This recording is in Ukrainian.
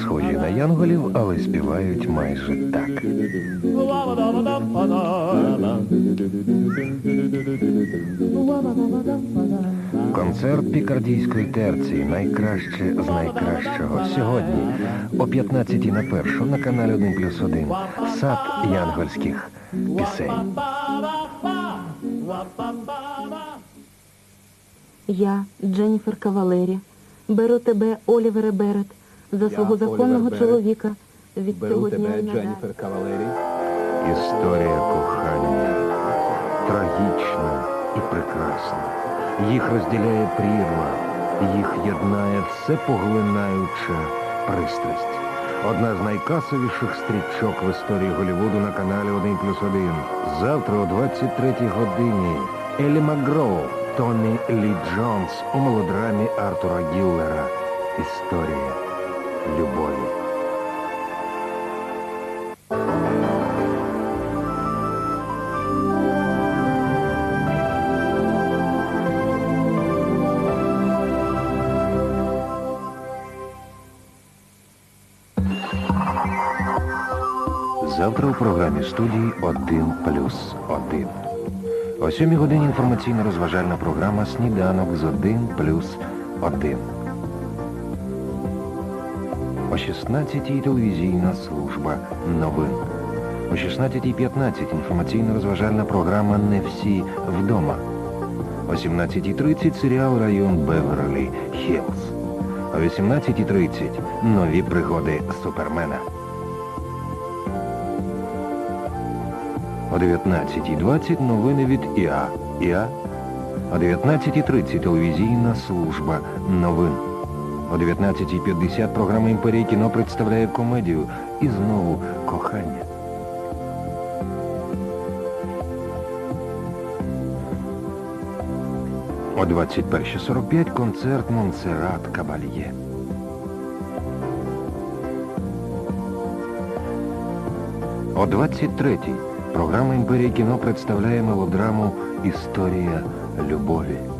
схожі на янголів, але співають майже так. Концерт пікардійської терції найкраще з найкращого. Сьогодні о 15 на першу на каналі 1 плюс 1. Сад янгольських пісень. Я, Дженніфер Кавалері, беру тебе, Олівере Берет, за свого законного чоловіка від цього дня тебе. Дженніфер Кавалері. Історія кохання трагічна і прекрасна. Їх розділяє прірва, їх єднає всепоглинаюча пристрасть. Одна з найкасовіших стрічок в історії Голлівуду на каналі 1 плюс 1. Завтра о 23 годині Елі Макгроу, Тоні Лі Джонс у мелодрамі Артура Гіллера. Історія любові. Завтра у програмі студії 1 плюс 1. О 7 годині інформаційно-розважальна програма «Сніданок з 1 плюс 1». О 16-й телевізійна служба новин. О 16.15 інформаційно-розважальна програма «Не всі вдома». О 17.30 серіал «Район Беверлі Хіллз». О 18.30 нові пригоди Супермена. О 19.20 новини від ІА. ІА. О 19.30 телевізійна служба новин. О 19.50 програма «Імперія кіно» представляє комедію і знову кохання. О 21.45 концерт Монсеррат Кабальє. О 23-й програма «Імперія кіно» представляє мелодраму «Історія любові».